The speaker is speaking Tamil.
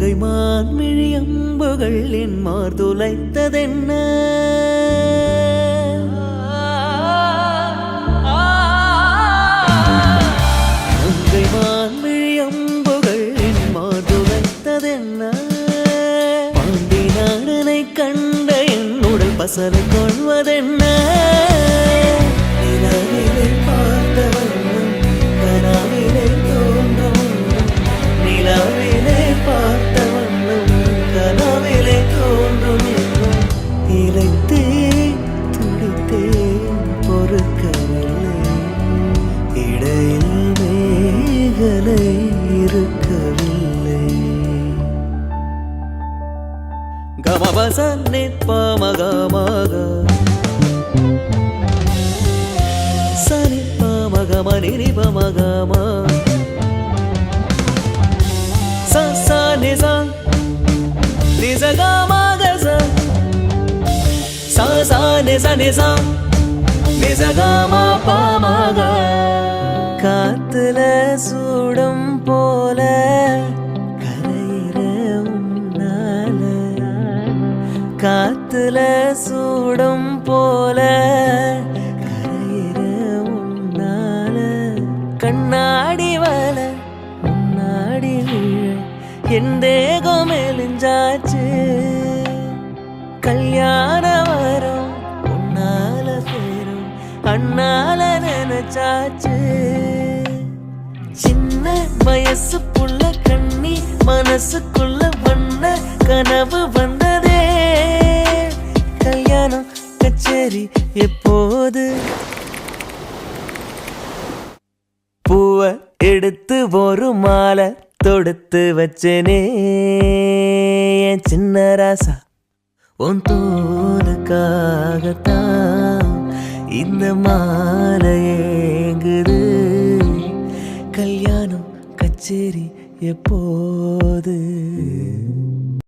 கங்கை மான்மிழி அம்புகள் என் மார்துளைத்ததென்ன கங்கை மான்மிழி அம்புகள் என் மார்துளைத்ததென்ன பாண்டி நாடனை கண்ட என் உடல் பசலை கொள்வதென்ன? கமபசன்னே பாமகமாக சனி பாமகம ச நிச நிசகமாக ச ச நிச நிச நிசகம பாமக காத்துல சூடம் போல காத்துல சூடும் போல கரையிற உன்னால. கண்ணாடி வல முன்னாடி விழ என் தேகம் எழிஞ்சாச்சு. கல்யாண வரும் உன்னால பேரும் அண்ணால நினைச்சாச்சு. சின்ன வயசு புள்ள கண்ணி மனசுக்குள்ள வண்ண கனவு கச்சேரி எப்போது? பூவ எடுத்து ஒரு மாலை தொடுத்து வச்சனே என் சின்ன ராசா. உன் தோலுக்காகத்தான் இந்த மாலை ஏங்குது. கல்யாணம் கச்சேரி எப்போது?